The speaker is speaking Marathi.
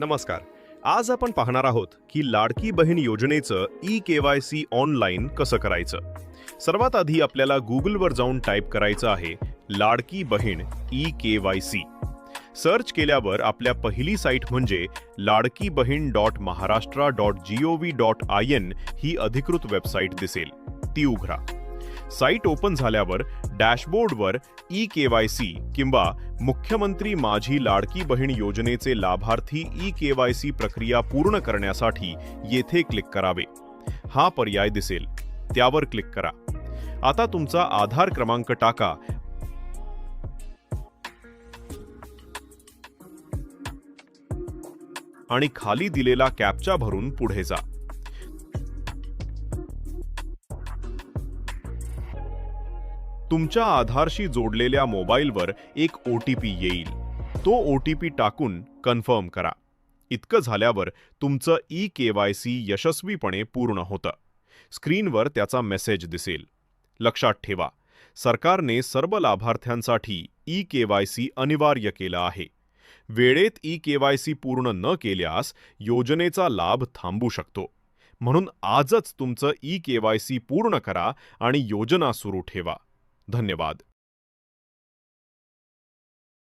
नमस्कार. आज आपण पाहणार आहोत की लाडकी बहीण योजनेचं E K Y C online कसं करायचं? सर्वात आधी आपल्याला गुगलवर जाऊन टाईप करायचं आहे Ladki Bahin E K Y C search केल्यावर आपल्या पहिली साईट म्हणजे Ladki Bahin dot Maharashtra dot G O V dot I N ही अधिकृत वेबसाईट दिसेल. ती उघडा. साईट ओपन झाल्यावर डॅशबोर्डवर ई के वाय सी किंवा मुख्यमंत्री माझी लाडकी बहीण योजनेचे लाभार्थी ई के वाय सी प्रक्रिया पूर्ण करण्यासाठी येथे क्लिक करावे. हा पर्याय दिसेल. त्यावर क्लिक करा. आता तुमचा आधार क्रमांक टाका. आणि खाली दिलेला कॅपचा भरून पुढे जा. तुमच्या आधारशी जोडलेल्या मोबाईलवर एक ओ टी पी येईल. तो ओ टी पी टाकून कन्फर्म करा. इतकं झाल्यावर तुमचं ई के वाय सी यशस्वीपणे पूर्ण होतं. स्क्रीनवर त्याचा मेसेज दिसेल. लक्षात ठेवा सरकारने सर्व लाभार्थ्यांसाठी ई के वाय सी अनिवार्य केलं आहे. वेळेत ई के वाय सी पूर्ण न केल्यास योजनेचा लाभ थांबू शकतो. म्हणून आजच तुमचं ई के वाय सी पूर्ण करा आणि योजना सुरू ठेवा. धन्यवाद.